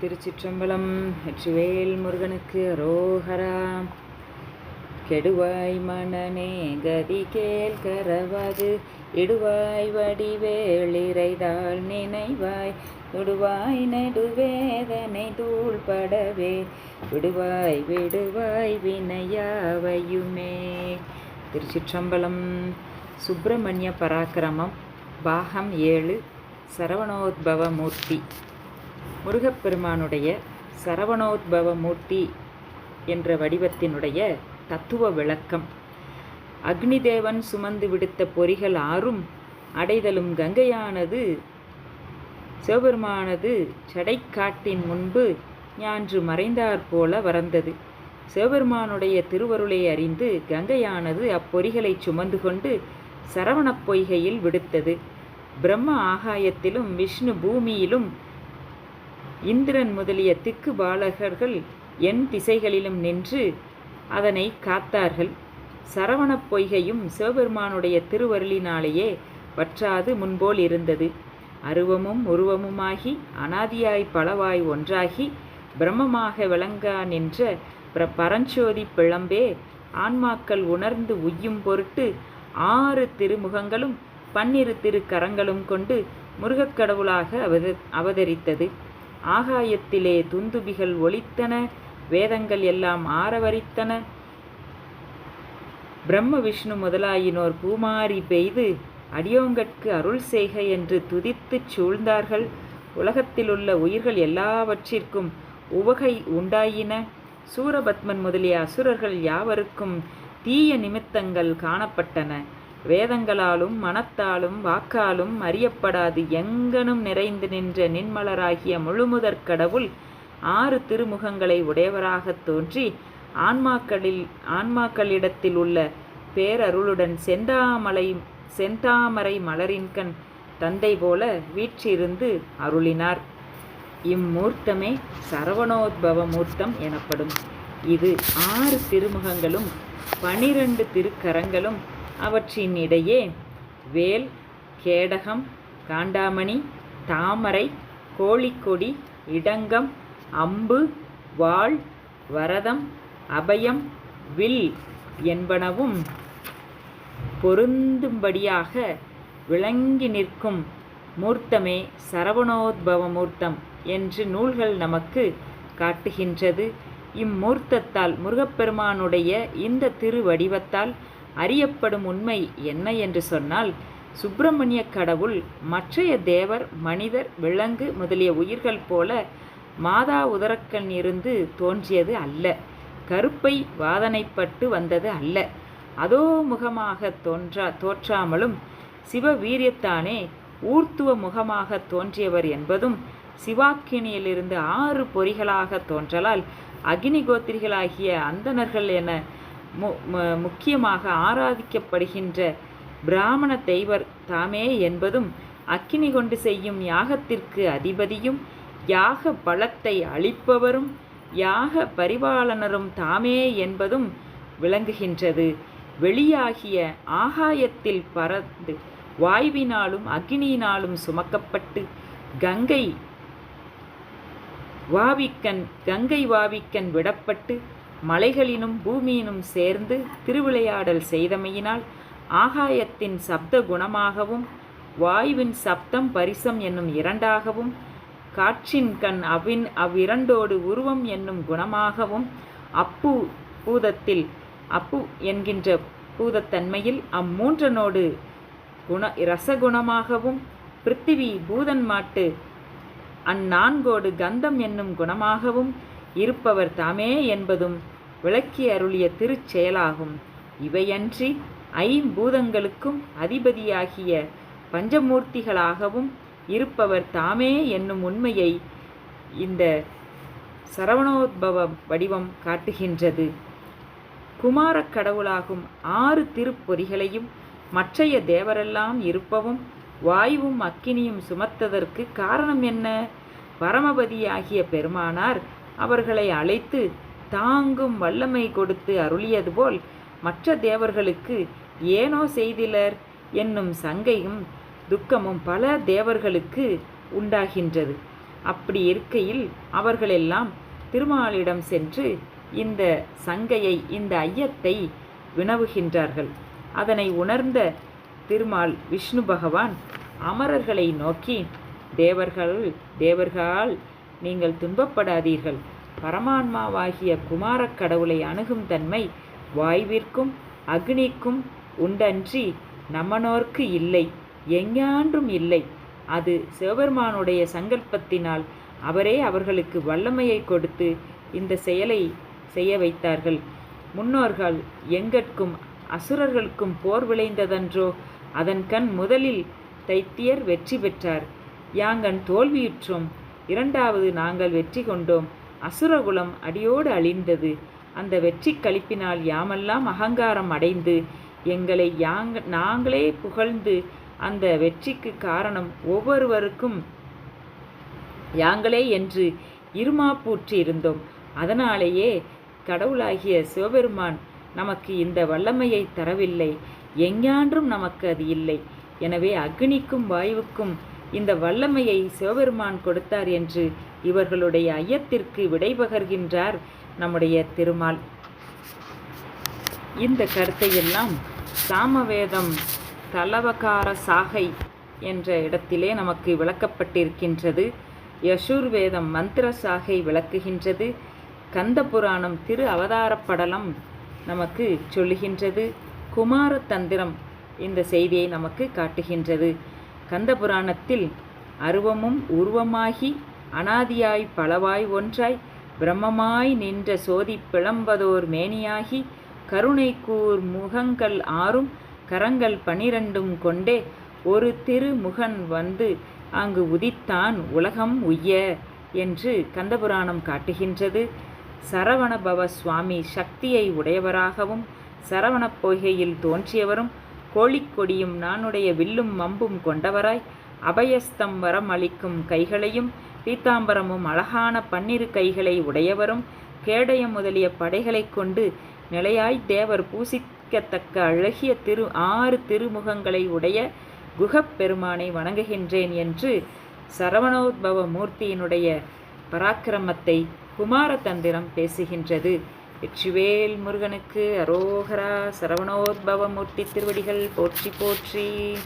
திருச்சிற்றம்பலம் வெற்றிவேல் முருகனுக்கு ரோஹரா கெடுவாய் மனநே கதி கேள் கரவது இடுவாய் வடிவேளிரைதாள் நினைவாய். விடுவாய் நெடுவேதனை தூள்படவே விடுவாய் விடுவாய் வினையாவையுமே. திருச்சிற்றம்பலம் சுப்பிரமணிய பராக்கிரமம் பாகம் ஏழு சரவணோத்பவ மூர்த்தி முருகப்பெருமானுடைய சரவணோத்பவ மூர்த்தி என்ற வடிவத்தினுடைய தத்துவ விளக்கம். அக்னிதேவன் சுமந்து விடுத்த பொறிகள் ஆறும் அடைதலும் கங்கையானது சிவபெருமானது சடைக்காட்டின் முன்பு ஞான்று மறைந்தாற் போல வறந்தது. சிவபெருமானுடைய திருவருளை அறிந்து கங்கையானது அப்பொறிகளை சுமந்து கொண்டு சரவணப் பொய்கையில் விடுத்தது. பிரம்ம ஆகாயத்திலும் விஷ்ணு பூமியிலும் இந்திரன் முதலிய திக்கு பாலகர்கள் என் திசைகளிலும் நின்று அதனை காத்தார்கள். சரவணப் பொய்கையும் சிவபெருமானுடைய திருவருளினாலேயே வற்றாது முன்போல் இருந்தது. அருவமும் உருவமுமாகி அனாதியாய் பலவாய் ஒன்றாகி பிரம்மமாக விளங்கா நின்ற பிர பரஞ்சோதி பிழம்பே ஆன்மாக்கள் உணர்ந்து உய்யும் பொருட்டு ஆறு திருமுகங்களும் பன்னிரு திருக்கரங்களும் கொண்டு முருகக்கடவுளாக அவத அவதரித்தது. ஆகாயத்திலே துந்துபிகள் ஒலித்தன வேதங்கள் எல்லாம் ஆரவரித்தன. பிரம்ம விஷ்ணு முதலாயினோர் பூமாரி பெய்து அடியோங்கட்கு அருள் செய்க என்று துதித்துச் சூழ்ந்தார்கள். உலகத்திலுள்ள உயிர்கள் எல்லாவற்றிற்கும் உவகை உண்டாயின. சூரபத்மன் முதலிய அசுரர்கள் யாவருக்கும் தீய நிமித்தங்கள் காணப்பட்டன. வேதங்களாலும் மனத்தாலும் வாக்காலும் அறியப்படாது எங்கனும் நிறைந்து நின்ற நின்மலராகிய முழுமுதற் கடவுள் ஆறு திருமுகங்களை உடையவராகத் தோன்றி ஆன்மாக்களில் ஆன்மாக்களிடத்தில் உள்ள பேரருளுடன் செந்தாமலை செந்தாமரை மலரின்கண் தந்தை போல வீற்றிருந்து அருளினார். இம்மூர்த்தமே சரவணோத்பவ மூர்த்தம் எனப்படும். இது ஆறு திருமுகங்களும் பனிரெண்டு திருக்கரங்களும் அவற்றின் இடையே வேல் கேடகம் காண்டாமணி தாமரை கோழிக்கொடி இடங்கம் அம்பு வாள் வரதம் அபயம் வில் என்பனவும் பொருந்தும்படியாக விளங்கி நிற்கும் மூர்த்தமே சரவணோத்பவ மூர்த்தம் என்று நூல்கள் நமக்கு காட்டுகின்றது. இம்மூர்த்தத்தால் முருகப்பெருமானுடைய இந்த திருவடிவத்தால் அறியப்படும் உண்மை என்ன என்று சொன்னால் சுப்பிரமணிய கடவுள் மற்றைய தேவர் மனிதர் விலங்கு முதலிய உயிர்கள் போல மாதா உதரக்கண் இருந்து தோன்றியது அல்ல. கருப்பை வாதனைப்பட்டு வந்தது அல்ல. அதோ முகமாக தோன்றா தோற்றாமலும் சிவ வீரியத்தானே ஊர்த்துவ முகமாக தோன்றியவர் என்பதும் சிவாக்கினியிலிருந்து ஆறு பொறிகளாக தோன்றலால் அக்னிகோத்திரிகளாகிய அந்தணர்கள் என முக்கியமாக ஆராதிக்கப்படுகின்ற பிராமண தெய்வர் தாமே என்பதும் அக்கினி கொண்டு செய்யும் யாகத்திற்கு அதிபதியும் யாக பலத்தை அளிப்பவரும் யாக பரிபாலனரும் தாமே என்பதும் விளங்குகின்றது. வெளியாகிய ஆகாயத்தில் பறந்து வாயுவினாலும் அக்னியினாலும் சுமக்கப்பட்டு கங்கை வாவிக்கன் கங்கை வாவிக்கன் விடப்பட்டு மலைகளினும் பூமியினும் சேர்ந்து திருவிளையாடல் செய்தமையினால் ஆகாயத்தின் சப்த குணமாகவும் வாயுவின் சப்தம் பரிசம் என்னும் இரண்டாகவும் காற்றின் கண் அவின் அவ்விரண்டோடு உருவம் என்னும் குணமாகவும் அப்பு பூதத்தில் அப்பு என்கின்ற பூதத்தன்மையில் அம்மூன்றனோடு குண ரசகுணமாகவும் பிருத்திவி பூதன் மாட்டு அந்நான்கோடு கந்தம் என்னும் குணமாகவும் இருப்பவர் தாமே என்பதும் விளக்கி அருளிய திருச்செயலாகும். இவையன்றி ஐம்பூதங்களுக்கும் அதிபதியாகிய பஞ்சமூர்த்திகளாகவும் இருப்பவர் தாமே என்னும் உண்மையை இந்த சரவணோத்பவ வடிவம் காட்டுகின்றது. குமாரக் கடவுளாகும் ஆறு திருப்பொறிகளையும் மற்றைய தேவரெல்லாம் இருப்பவும் வாயுவும் அக்கினியும் சுமத்ததற்கு காரணம் என்ன? பரமபதியாகிய பெருமானார் அவர்களை அழைத்து தாங்கும் வல்லமை கொடுத்து அருளியது போல் மற்ற தேவர்களுக்கு ஏனோ செய்திலர் என்னும் சங்கையும் துக்கமும் பல தேவர்களுக்கு உண்டாகின்றது. அப்படி இருக்கையில் அவர்களெல்லாம் திருமாலிடம் சென்று இந்த சங்கையை இந்த ஐயத்தை வினவுகின்றார்கள். அதனை உணர்ந்த திருமால் விஷ்ணு பகவான் அமரர்களை நோக்கி தேவர்கள் தேவர்களால் நீங்கள் துன்பப்படாதீர்கள். பரமான்மாவாகிய குமாரக் கடவுளை அணுகும் தன்மை வாய்விற்கும் அக்னிக்கும் உண்டன்றி நம்மனோர்க்கு இல்லை எஞ்ஞான்றும் இல்லை. அது சிவபெருமானுடைய சங்கல்பத்தினால் அவரே அவர்களுக்கு வல்லமையை கொடுத்து இந்த செயலை செய்ய வைத்தார்கள். முன்னோர்கள் எங்கட்கும் அசுரர்களுக்கும் போர் விளைந்ததன்றோ அதன் கண் முதலில் தைத்தியர் வெற்றி பெற்றார். யாங்கன் தோல்வியுற்றோம் இரண்டாவது நாங்கள் வெற்றி கொண்டோம். அசுரகுலம் அடியோடு அழிந்தது. அந்த வெற்றி கழிப்பினால் யாமெல்லாம் அகங்காரம் அடைந்து எங்களை யாங்க நாங்களே புகழ்ந்து அந்த வெற்றிக்கு காரணம் ஒவ்வொருவருக்கும் யாங்களே என்று இருமாப்பூற்றி இருந்தோம் அதனாலேயே கடவுளாகிய சிவபெருமான் நமக்கு இந்த வல்லமையை தரவில்லை. எஞ்ஞான்றும் நமக்கு அது இல்லை. எனவே அக்னிக்கும் வாயுவுக்கும் இந்த வல்லமையை சிவபெருமான் கொடுத்தார் என்று இவர்களுடைய ஐயத்திற்கு விடைபகர்கின்றார் நம்முடைய திருமால். இந்த கருத்தையெல்லாம் சாமவேதம் தலவகார சாகை என்ற இடத்திலே நமக்கு விளக்கப்பட்டிருக்கின்றது. யசூர்வேதம் மந்திர சாகை விளக்குகின்றது. கந்த புராணம் திரு அவதாரப்படலம் நமக்கு சொல்லுகின்றது. குமார தந்திரம் இந்த செய்தியை நமக்கு காட்டுகின்றது. கந்த புராணத்தில் அருவமும் உருவமாகி அனாதியாய் பலவாய் ஒன்றாய் பிரம்மமாய் நின்ற சோதி பிளம்பதோர் மேனியாகி கருணை கூர் முகங்கள் ஆறும் கரங்கள் பனிரெண்டும் கொண்டே ஒரு திருமுகன் வந்து அங்கு உதித்தான் உலகம் உய்ய என்று கந்தபுராணம் காட்டுகின்றது. சரவணபவ சுவாமி சக்தியை உடையவராகவும் சரவணப் பொய்கையில் தோன்றியவரும் கோழிக்கொடியும் நானுடைய வில்லும் மம்பும் கொண்டவராய் அபயஸ்தம் வரம் அளிக்கும் கைகளையும் பீத்தாம்பரமும் அழகான பன்னிரு கைகளை உடையவரும் கேடயம் முதலிய படைகளைக் கொண்டு நிலையாய் தேவர் பூசிக்கத்தக்க அழகிய திரு ஆறு திருமுகங்களை உடைய குகப் பெருமானை வணங்குகின்றேன் என்று சரவணோத்பவ மூர்த்தியினுடைய பராக்கிரமத்தை குமாரதந்திரம் பேசுகின்றது. வெற்றிவேல் முருகனுக்கு அரோகரா சரவணோத்பவ மூர்த்தி திருவடிகள் போற்றி போற்றி.